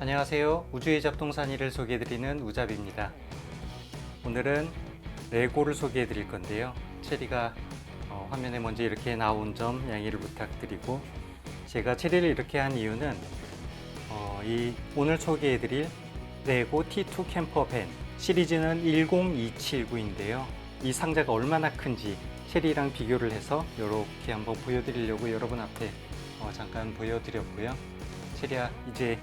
안녕하세요. 우주의 잡동사니를 소개해드리는 우잡입니다. 오늘은 레고를 소개해드릴 건데요. 체리가 어, 화면에 먼저 이렇게 나온 점 양해를 부탁드리고 제가 체리를 이렇게 한 이유는 어, 이 오늘 소개해드릴 레고 T2 캠퍼 밴 시리즈는 10279인데요. 이 상자가 얼마나 큰지 체리랑 비교를 해서 이렇게 한번 보여드리려고 여러분 앞에 어, 잠깐 보여드렸고요. 체리야 이제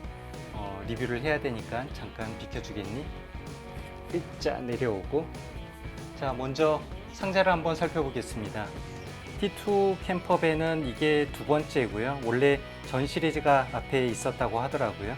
어, 리뷰를 해야 되니까 잠깐 비켜주겠니? 으짜 내려오고 자 먼저 상자를 한번 살펴보겠습니다. T2 캠퍼밴은 이게 두 번째고요. 원래 전 시리즈가 앞에 있었다고 하더라고요.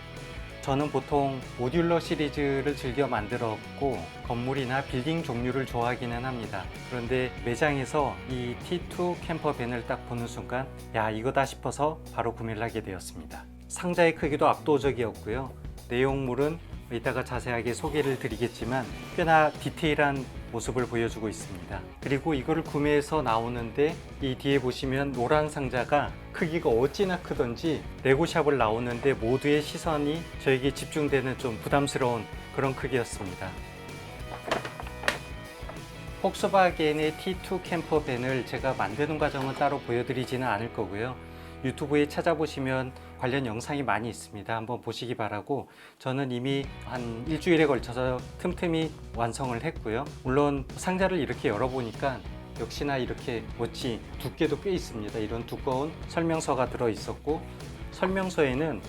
저는 보통 모듈러 시리즈를 즐겨 만들었고 건물이나 빌딩 종류를 좋아하기는 합니다. 그런데 매장에서 이 T2 캠퍼밴을 딱 보는 순간 야 이거다 싶어서 바로 구매를 하게 되었습니다. 상자의 크기도 압도적이었고요. 내용물은 이따가 자세하게 소개를 드리겠지만 꽤나 디테일한 모습을 보여주고 있습니다. 그리고 이거를 구매해서 나오는데 이 뒤에 보시면 노란 상자가 크기가 어찌나 크던지 레고샵을 나오는데 모두의 시선이 저에게 집중되는 좀 부담스러운 그런 크기였습니다. 폭스바겐의 T2 캠퍼밴을 제가 만드는 과정은 따로 보여드리지는 않을 거고요. 유튜브에 찾아보시면 관련 영상이 많이 있습니다. 한번 보시기 바라고 저는 이미 한 일주일에 걸쳐서 틈틈이 완성을 했고요. 물론 상자를 이렇게 열어보니까 역시나 이렇게 멋지 두께도 꽤 있습니다. 이런 두꺼운 설명서가 들어 있었고 설명서에는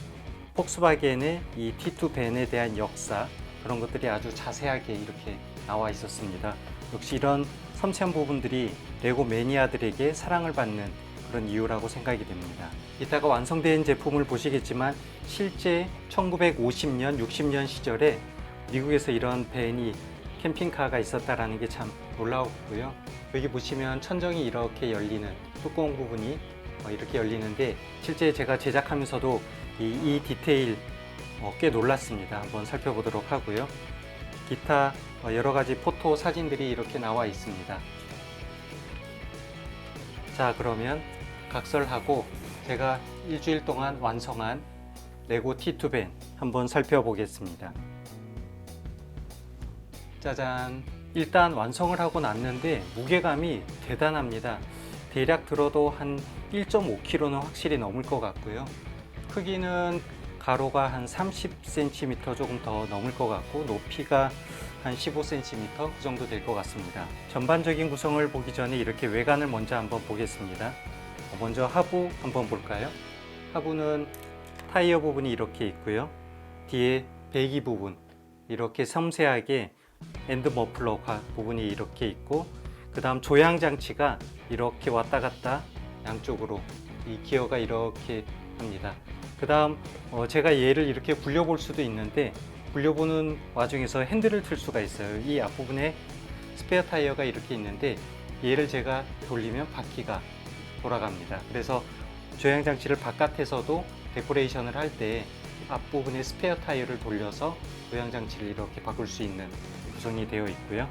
폭스바겐의 이 T2 밴에 대한 역사 그런 것들이 아주 자세하게 이렇게 나와 있었습니다. 역시 이런 섬세한 부분들이 레고 매니아들에게 사랑을 받는 그런 이유라고 생각이 됩니다. 이따가 완성된 제품을 보시겠지만 실제 1950년, 60년 시절에 미국에서 이런 밴이 캠핑카가 있었다라는 게 참 놀라웠고요. 여기 보시면 천정이 이렇게 열리는 뚜껑 부분이 어, 이렇게 열리는데 실제 제가 제작하면서도 이, 이 디테일 어, 꽤 놀랐습니다. 한번 살펴보도록 하고요. 기타 어, 여러 가지 포토 사진들이 이렇게 나와 있습니다. 자, 그러면 각설하고 제가 일주일 동안 완성한 레고 T2밴 한번 살펴보겠습니다. 짜잔. 일단 완성을 하고 났는데 무게감이 대단합니다. 대략 들어도 한 1.5kg는 확실히 넘을 것 같고요. 크기는 가로가 한 30cm 조금 더 넘을 것 같고 높이가 한 15cm 그 정도 될 것 같습니다. 전반적인 구성을 보기 전에 이렇게 외관을 먼저 한번 보겠습니다. 먼저 하부 한번 볼까요? 하부는 타이어 부분이 이렇게 있고요. 뒤에 배기 부분 이렇게 섬세하게 엔드 머플러 부분이 이렇게 있고 그 다음 조향 장치가 이렇게 왔다 갔다 양쪽으로 이 기어가 이렇게 합니다. 그 다음 어 제가 얘를 이렇게 굴려볼 수도 있는데 굴려보는 와중에서 핸들을 틀 수가 있어요. 이 앞부분에 스페어 타이어가 이렇게 있는데 얘를 제가 돌리면 바퀴가 돌아갑니다. 그래서 조향 장치를 바깥에서도 데코레이션을 할 때 앞부분에 스페어 타이어를 돌려서 조향 장치를 이렇게 바꿀 수 있는 구성이 되어 있고요.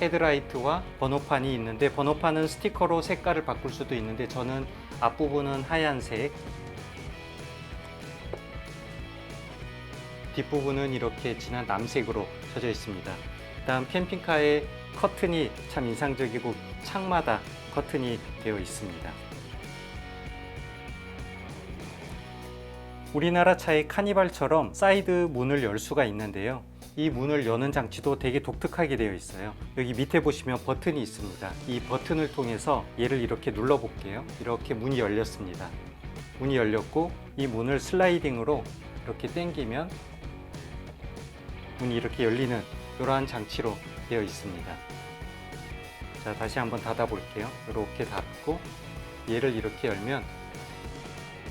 헤드라이트와 번호판이 있는데 번호판은 스티커로 색깔을 바꿀 수도 있는데 저는 앞부분은 하얀색 뒷부분은 이렇게 진한 남색으로 쳐져 있습니다. 다음 캠핑카의 커튼이 참 인상적이고 창마다 커튼이 되어 있습니다. 우리나라 차의 카니발처럼 사이드 문을 열 수가 있는데요. 이 문을 여는 장치도 되게 독특하게 되어 있어요. 여기 밑에 보시면 버튼이 있습니다. 이 버튼을 통해서 얘를 이렇게 눌러 볼게요. 이렇게 문이 열렸습니다. 문이 열렸고 이 문을 슬라이딩으로 이렇게 당기면 문이 이렇게 열리는 이러한 장치로 되어 있습니다. 자, 다시 한번 닫아 볼게요. 이렇게 닫고 얘를 이렇게 열면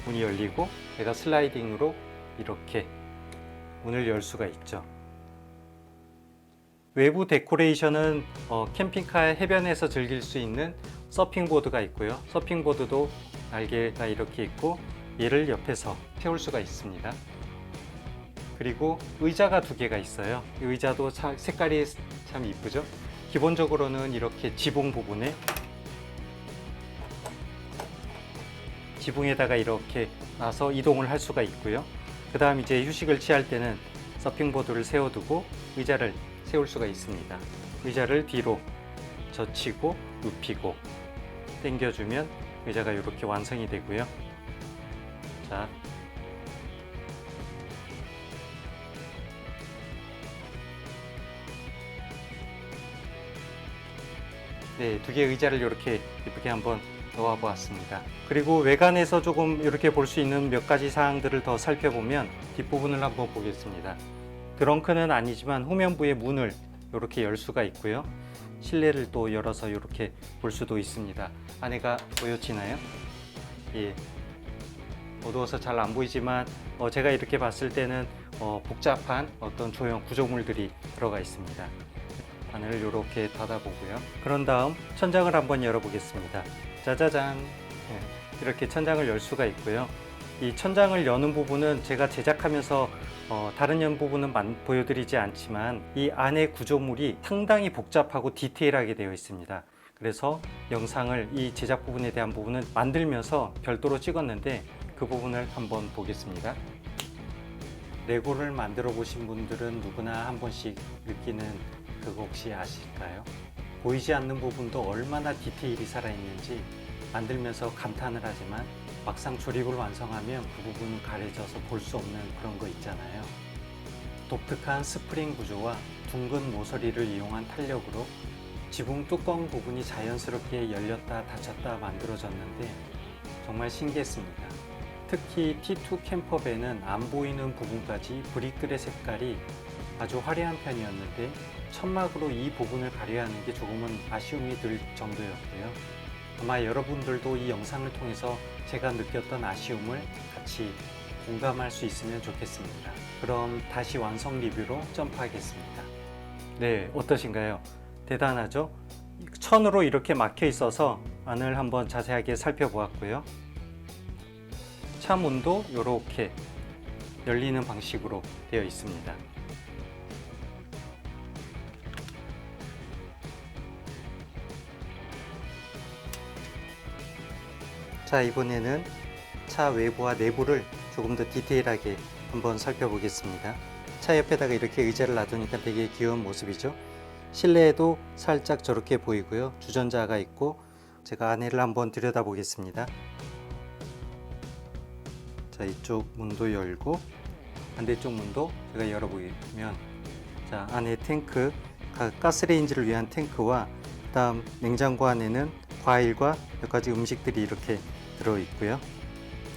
문이 열리고 제가 슬라이딩으로 이렇게 문을 열 수가 있죠. 외부 데코레이션은 어, 캠핑카 해변에서 즐길 수 있는 서핑보드가 있고요. 서핑보드도 날개가 이렇게 있고 얘를 옆에서 태울 수가 있습니다. 그리고 의자가 두 개가 있어요. 이 의자도 차- 색깔이 참 이쁘죠? 기본적으로는 이렇게 지붕 부분에 지붕에다가 이렇게 놔서 이동을 할 수가 있고요. 그 다음 이제 휴식을 취할 때는 서핑보드를 세워두고 의자를 세울 수가 있습니다. 의자를 뒤로 젖히고 눕히고 당겨주면 의자가 이렇게 완성이 되고요. 자, 네, 두 개의 의자를 이렇게 예쁘게 한번 놓아 보았습니다. 그리고 외관에서 조금 이렇게 볼 수 있는 몇 가지 사항들을 더 살펴보면 뒷부분을 한번 보겠습니다. 드렁크는 아니지만 후면부의 문을 이렇게 열 수가 있고요. 실내를 또 열어서 이렇게 볼 수도 있습니다. 안에가 보여지나요? 예. 어두워서 잘 안 보이지만 어, 제가 이렇게 봤을 때는 어, 복잡한 어떤 조형 구조물들이 들어가 있습니다. 안을 이렇게 닫아보고요. 그런 다음 천장을 한번 열어보겠습니다. 짜자잔. 예, 이렇게 천장을 열 수가 있고요. 이 천장을 여는 부분은 제가 제작하면서 어, 다른 연 부분은 만- 보여드리지 않지만 이 안에 구조물이 상당히 복잡하고 디테일하게 되어 있습니다. 그래서 영상을 이 제작 부분에 대한 부분은 만들면서 별도로 찍었는데 그 부분을 한번 보겠습니다. 레고를 만들어 보신 분들은 누구나 한 번씩 느끼는 그거 혹시 아실까요? 보이지 않는 부분도 얼마나 디테일이 살아있는지 만들면서 감탄을 하지만 막상 조립을 완성하면 그 부분은 가려져서 볼 수 없는 그런 거 있잖아요. 독특한 스프링 구조와 둥근 모서리를 이용한 탄력으로 지붕 뚜껑 부분이 자연스럽게 열렸다 닫혔다 만들어졌는데 정말 신기했습니다. 특히 T2 캠퍼밴은 안 보이는 부분까지 브릭들의 색깔이 아주 화려한 편이었는데 천막으로 이 부분을 가려야 하는 게 조금은 아쉬움이 들 정도였고요. 아마 여러분들도 이 영상을 통해서 제가 느꼈던 아쉬움을 같이 공감할 수 있으면 좋겠습니다. 그럼 다시 완성 리뷰로 점프하겠습니다. 네, 어떠신가요? 대단하죠? 천으로 이렇게 막혀 있어서 안을 한번 자세하게 살펴보았고요. 차 문도 이렇게 열리는 방식으로 되어 있습니다. 자, 이번에는 차 외부와 내부를 조금 더 디테일하게 한번 살펴보겠습니다. 차 옆에다가 이렇게 의자를 놔두니까 되게 귀여운 모습이죠. 실내에도 살짝 저렇게 보이고요. 주전자가 있고 제가 안에를 한번 들여다 보겠습니다. 자, 이쪽 문도 열고 반대쪽 문도 제가 열어보면 자, 안에 탱크 가- 가스레인지를 위한 탱크와 그다음 냉장고 안에는 과일과 몇 가지 음식들이 이렇게 들어 있고요.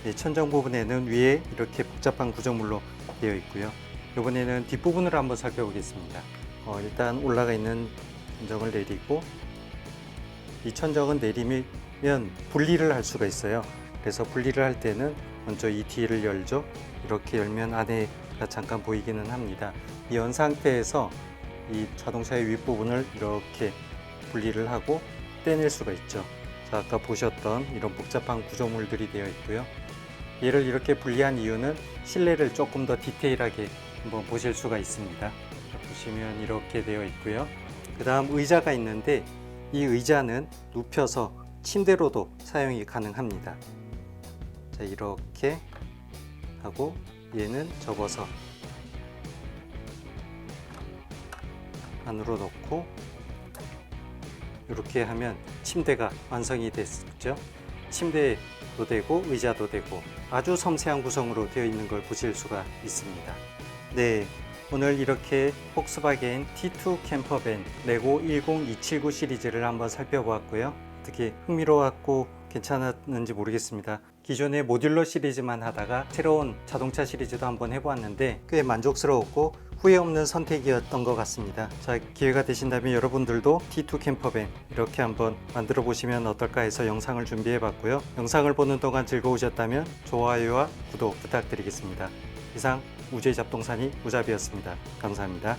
네, 천정 부분에는 위에 이렇게 복잡한 구조물로 되어 있고요. 이번에는 뒷부분을 한번 살펴보겠습니다. 어, 일단 올라가 있는 천정을 내리고 이 천정은 내리면 분리를 할 수가 있어요. 그래서 분리를 할 때는 먼저 이 뒤를 열죠. 이렇게 열면 안에가 잠깐 보이기는 합니다. 이 연 상태에서 이 자동차의 윗부분을 이렇게 분리를 하고 떼낼 수가 있죠. 자, 아까 보셨던 이런 복잡한 구조물들이 되어 있고요. 얘를 이렇게 분리한 이유는 실내를 조금 더 디테일하게 한번 보실 수가 있습니다. 자, 보시면 이렇게 되어 있고요. 그 다음 의자가 있는데 이 의자는 눕혀서 침대로도 사용이 가능합니다. 자, 이렇게 하고 얘는 접어서 안으로 넣고 이렇게 하면 침대가 완성이 됐죠. 침대도 되고 의자도 되고 아주 섬세한 구성으로 되어 있는 걸 보실 수가 있습니다. 네, 오늘 이렇게 폭스바겐 T2 캠퍼밴 레고 10279 시리즈를 한번 살펴보았고요. 특히 흥미로웠고 괜찮았는지 모르겠습니다. 기존의 모듈러 시리즈만 하다가 새로운 자동차 시리즈도 한번 해보았는데 꽤 만족스러웠고 후회 없는 선택이었던 것 같습니다. 자, 기회가 되신다면 여러분들도 T2 캠퍼밴 이렇게 한번 만들어 보시면 어떨까 해서 영상을 준비해 봤고요. 영상을 보는 동안 즐거우셨다면 좋아요와 구독 부탁드리겠습니다. 이상 우주의 잡동사니 우잡이었습니다. 감사합니다.